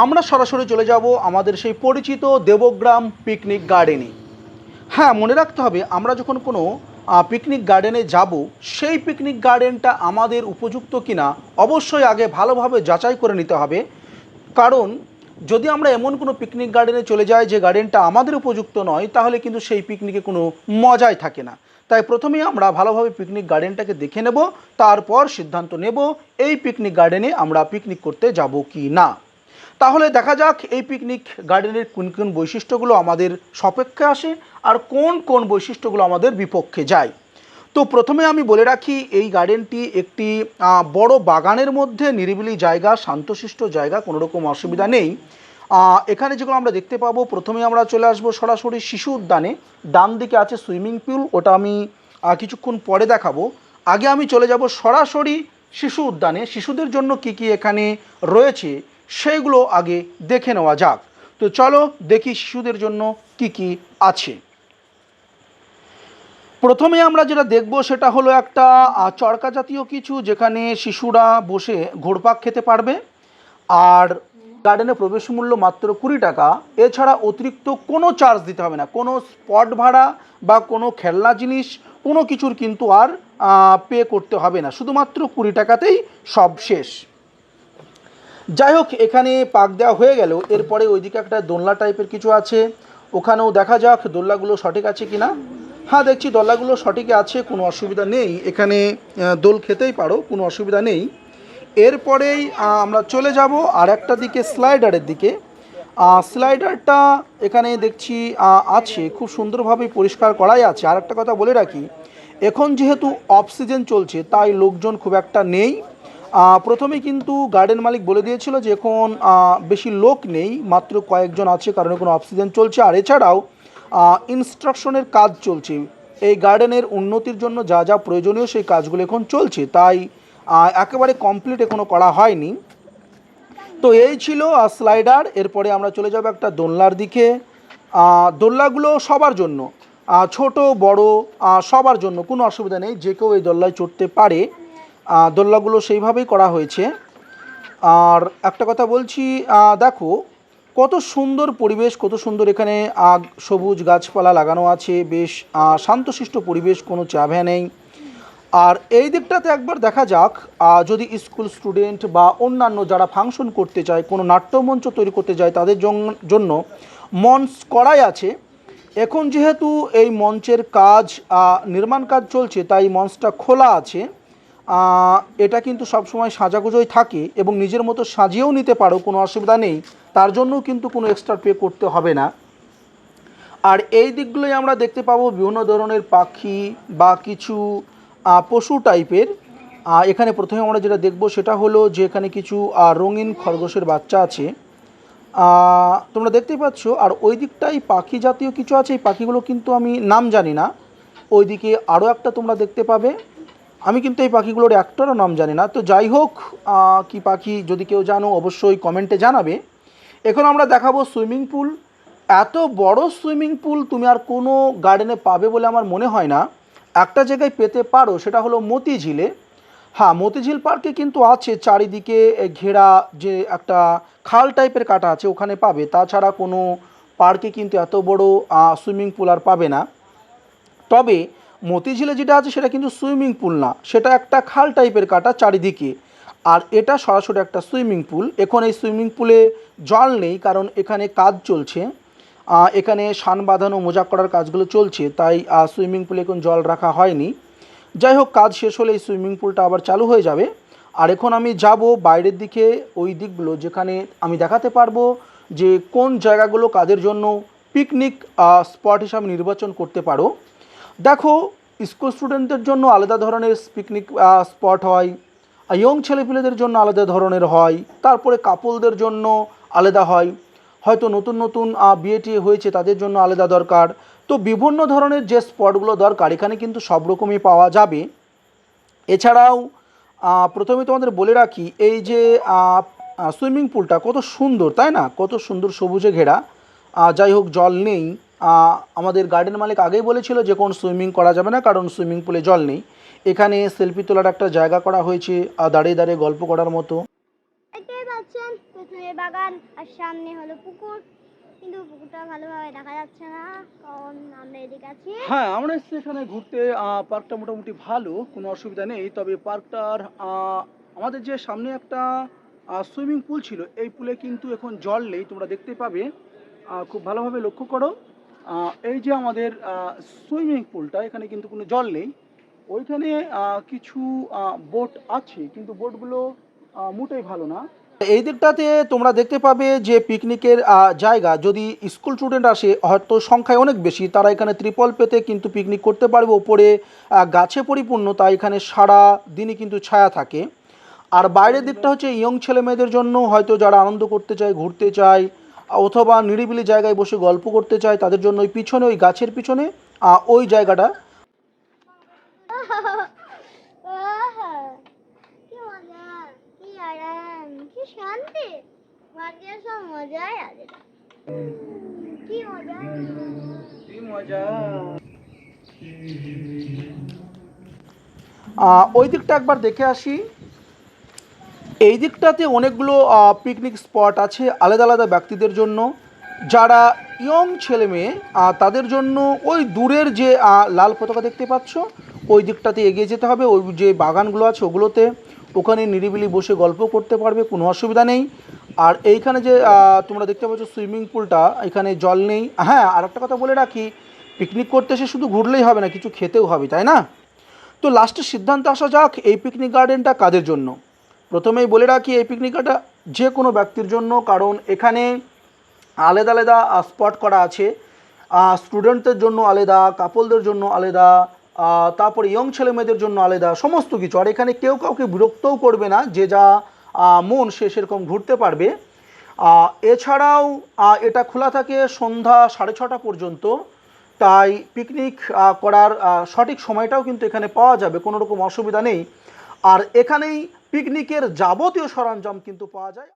আমরা সরাসরি চলে যাব আমাদের সেই পরিচিত দেবগ্রাম পিকনিক গার্ডেনে হ্যাঁ মনে রাখতে হবে, আমরা যখন কোনো পিকনিক গার্ডেনে যাব, সেই পিকনিক গার্ডেনটা আমাদের উপযুক্ত কিনা, অবশ্যই আগে ভালোভাবে যাচাই করে নিতে হবে। কারণ, যদি আমরা এমন কোনো পিকনিক গার্ডেনে চলে যাই যে গার্ডেনটা আমাদের উপযুক্ত নয়, তাহলে কিন্তু সেই পিকনিকে কোনো মজাই থাকে না। তাই প্রথমেই আমরা ভালোভাবে পিকনিক গার্ডেনটাকে দেখে নেব, তারপর সিদ্ধান্ত নেব, এই পিকনিক গার্ডেনে আমরা পিকনিক করতে যাব কি না তাহলে দেখা যাক এই পিকনিক গার্ডেনের কোন কোন বৈশিষ্ট্যগুলো আমাদের সপক্ষে আসে আর কোন কোন বৈশিষ্ট্যগুলো আমাদের বিপক্ষে যায়। তো প্রথমে আমি বলে রাখি, এই গার্ডেনটি একটি বড় বাগানের মধ্যে নিরিবিলি জায়গা, শান্তশিষ্ট জায়গা কোনো রকম অসুবিধা নেই। এখানে যেগুলো আমরা দেখতে পাবো, প্রথমে আমরা চলে আসব সরাসরি শিশু উদ্যানে। ডান দিকে আছে সুইমিং পুল, ওটা আমি কিছুক্ষণ পরে দেখাবো। আগে আমি চলে যাব সরাসরি শিশু উদ্যানে। শিশুদের জন্য কি কি এখানে রয়েছে সেইগুলো আগে দেখে নেওয়া যাক। তো চলো দেখি শিশুদের জন্য কি কি আছে। প্রথমে আমরা যেটা দেখব সেটা হলো একটা চরকা জাতীয় কিছু যেখানে শিশুরা বসে ঘোরপাক খেতে পারবে। আর গার্ডেনে প্রবেশ মূল্য মাত্র কুড়ি টাকা। এছাড়া অতিরিক্ত কোনো চার্জ দিতে হবে না। কোনো স্পট ভাড়া বা কোনো খেলনা জিনিস, কোনো কিছুর কিন্তু আর পে করতে হবে না। শুধুমাত্র কুড়ি টাকাতেই সব শেষ। যাই হোক এখানে পাক দেওয়া হয়ে গেল। এরপরে ওইদিকে একটা দোলনা টাইপের কিছু আছে। ওখানেও দেখা যাক দোলনাগুলো সঠিক আছে কি না হ্যাঁ দেখছি দোলনাগুলো সঠিক আছে, কোনো অসুবিধা নেই। এখানে দোল খেতেই পারো, কোনো অসুবিধা নেই। এরপরেই আমরা চলে যাব আর একটা দিকে স্লাইডারের দিকে। স্লাইডারটা এখানে দেখছি আছে, খুব সুন্দরভাবে পরিষ্কার করাই আছে। আর একটা কথা বলে রাখি, এখন যেহেতু অফ সিজন চলছে, তাই লোকজন খুব একটা নেই। প্রথমে কিন্তু গার্ডেন মালিক বলে দিয়েছিল যে এখন বেশি লোক নেই, মাত্র কয়েকজন আছে, কারণ এখন অক্সিজেন চলছে। আর এছাড়াও ইনস্ট্রাকশনের কাজ চলছে। এই গার্ডেনের উন্নতির জন্য যা যা প্রয়োজনীয় সেই কাজগুলো এখন চলছে। তাই একেবারে কমপ্লিট এখনও করা হয়নি। তো এই ছিল স্লাইডার। এরপরে আমরা চলে যাব একটা দোলনার দিকে। দোলনাগুলো সবার জন্য। ছোট, বড় সবার জন্য। কোনো অসুবিধা নেই। যে কেউ এই দোলনায় চড়তে পারে। আহ, দোলনাগুলো সেইভাবেই করা হয়েছে। আর একটা কথা বলছি দেখো কত সুন্দর পরিবেশ কত সুন্দর এখানে সবুজ গাছপালা লাগানো আছে বেশ শান্তশিষ্ট পরিবেশ কোনো চাভে নেই। আর এই দিকটাতে একবার দেখা যাক যদি স্কুল স্টুডেন্ট বা অন্যান্য যারা ফাংশন করতে চায় কোনো নাট্যমঞ্চ তৈরি করতে যায় তাদের জন- জন্য মঞ্চ করাই আছে। এখন যেহেতু এই মঞ্চের কাজ নির্মাণ কাজ চলছে তাই মঞ্চটা খোলা আছে। এটা কিন্তু সবসময় সাজাগুজোই থাকে এবং নিজের মতো সাজিয়েও নিতে পারো, কোনো অসুবিধা নেই। তার জন্যও কিন্তু কোনো এক্সট্রা পে করতে হবে না। আর এই দিকগুলোই আমরা দেখতে পাবো বিভিন্ন ধরনের পাখি বা কিছু পশু টাইপের এখানে প্রথমে আমরা যেটা দেখব সেটা হলো যে এখানে কিছু রঙিন খরগোশের বাচ্চা আছে। তোমরা দেখতেই পাচ্ছ, আর ওই দিকটাই পাখি জাতীয় কিছু আছে, এই পাখিগুলো কিন্তু আমি নাম জানি না। ওইদিকে আরও একটা তোমরা দেখতে পাবে। আমি কিন্তু এই পাখিগুলোর একটারও নাম জানি না। তো যাই হোক কি পাখি যদি কেউ জানো, অবশ্যই কমেন্টে জানাবে। এখন আমরা দেখাবো সুইমিং পুল। এত বড় সুইমিং পুল তুমি আর কোনো গার্ডেনে পাবে বলে আমার মনে হয় না। একটা জায়গায় পেতে পারো, সেটা হলো মতিঝিলে। হ্যাঁ মতিঝিল পার্কে কিন্তু আছে চারিদিকে ঘেরা যে একটা খাল টাইপের কাটা আছে, ওখানে পাবে। তাছাড়া কোনো পার্কে কিন্তু এত বড় সুইমিং পুল আর পাবে না। তবে মতিঝিলে যেটা আছে সেটা কিন্তু সুইমিং পুল না, সেটা একটা খাল টাইপের কাটা চারিদিকে। আর এটা সরাসরি একটা সুইমিং পুল। এখন এই সুইমিং পুলে জল নেই, কারণ এখানে কাজ চলছে। এখানে সান বাঁধানো, মোজা করার কাজগুলো চলছে, তাই সুইমিং পুলে এখন জল রাখা হয়নি। যাই হোক, কাজ শেষ হলে এই সুইমিং পুলটা আবার চালু হয়ে যাবে। আর এখন আমি যাব বাইরের দিকে, ওই দিকগুলো যেখানে আমি দেখাতে পারব যে কোন জায়গাগুলো কাদের জন্য পিকনিক স্পট হিসাবে নির্বাচন করতে পারো। দেখো স্কুল স্টুডেন্টদের জন্য আলাদা ধরনের পিকনিক স্পট হয় ইয়ং ছেলেপিলেদের জন্য আলাদা ধরনের হয়, তারপরে কাপলদের জন্য আলাদা হয়। হয়তো নতুন নতুন বিয়ে টিয়ে হয়েছে, তাদের জন্য আলাদা দরকার। তো বিভিন্ন ধরনের যে স্পটগুলো দরকার, এখানে কিন্তু সব রকমই পাওয়া যাবে। এছাড়াও প্রথমে তোমাদের বলে রাখি, এই যে সুইমিং পুলটা কত সুন্দর, তাই না? কত সুন্দর সবুজে ঘেরা। যাই হোক, জল নেই। আমাদের গার্ডেন মালিক আগেই বলেছিল যে কোন সুইমিং করা যাবে না কারণ সুইমিং পুলে জল নেই। এখানে সেলফি তোলার একটা জায়গা করা হয়েছে আহ, দাঁড়িয়ে দাঁড়িয়ে গল্প করার মতো। বাগান আর সামনে হলো পুকুর। কিন্তু পুকুরটা ভালোভাবে দেখা যাচ্ছে না কারণ আমরা এদিকে আছি। হ্যাঁ আমরা এসেছি এখানে ঘুরতে পার্কটা মোটামুটি ভালো কোনো অসুবিধা নেই। তবে পার্কটার আমাদের যে সামনে একটা সুইমিং পুল ছিল এই পুলে কিন্তু এখন জল নেই তোমরা দেখতে পাবে। খুব ভালোভাবে লক্ষ্য করো। এই যে আমাদের সুইমিং পুলটা এখানে কিন্তু কোনো জল নেই। ওইখানে কিছু বোট আছে, কিন্তু বোটগুলো মোটেই ভালো না। এই দিকটাতে তোমরা দেখতে পাবে যে পিকনিকের জায়গা, যদি স্কুল স্টুডেন্ট আসে, হয়তো সংখ্যায় অনেক বেশি। তারা এখানে ত্রিপল পেতে কিন্তু পিকনিক করতে পারবে। ওপরে গাছে পরিপূর্ণ, তাই এখানে সারা দিনই কিন্তু ছায়া থাকে। আর বাইরের দিকটা হচ্ছে ইয়ং ছেলে মেয়েদের জন্য, হয়তো যারা আনন্দ করতে চায়, ঘুরতে চায় অথবা নিরিবিলি জায়গায় বসে গল্প করতে চায় তাদের জন্য ওই পিছনে ওই গাছের পিছনে ওই জায়গাটা। ওই দিকটা একবার দেখে আসি। এই দিকটাতে অনেকগুলো পিকনিক স্পট আছে আলাদা আলাদা ব্যক্তিদের জন্য। যারা ইয়ং ছেলে মেয়ে তাদের জন্য ওই দূরের যে লাল পতাকা দেখতে পাচ্ছ, ওই দিকটাতে এগিয়ে যেতে হবে। ওই যে বাগানগুলো আছে ওগুলোতে ওখানে নিরিবিলি বসে গল্প করতে পারবে, কোনো অসুবিধা নেই। আর এইখানে যে তোমরা দেখতে পাচ্ছ সুইমিং পুলটা এখানে জল নেই। হ্যাঁ আর একটা কথা বলে রাখি পিকনিক করতে এসে শুধু ঘুরলেই হবে না, কিছু খেতেও হবে, তাই না? তো লাস্টের সিদ্ধান্তে আসা যাক, এই পিকনিক গার্ডেনটা কাদের জন্য? প্রথমেই বলে রাখি, এই পিকনিক গার্ডেনটা যে কোনো ব্যক্তির জন্য, কারণ এখানে আলাদা আলাদা স্পট করা আছে। স্টুডেন্টদের জন্য আলাদা কাপলদের জন্য আলাদা তারপরে ইয়ং ছেলে মেয়েদের জন্য আলাদা, সমস্ত কিছু। আর এখানে কেউ কাউকে বিরক্তও করবে না, যে যা মন, সে সেরকম ঘুরতে পারবে। এছাড়াও এটা খোলা থাকে সন্ধ্যা সাড়ে ছটা পর্যন্ত। তাই পিকনিক করার সঠিক সময়টাও কিন্তু এখানে পাওয়া যাবে, কোনো রকম অসুবিধা নেই। আর এখানেই পিকনিকের যাবতীয় সরঞ্জাম কিন্তু পাওয়া যায়।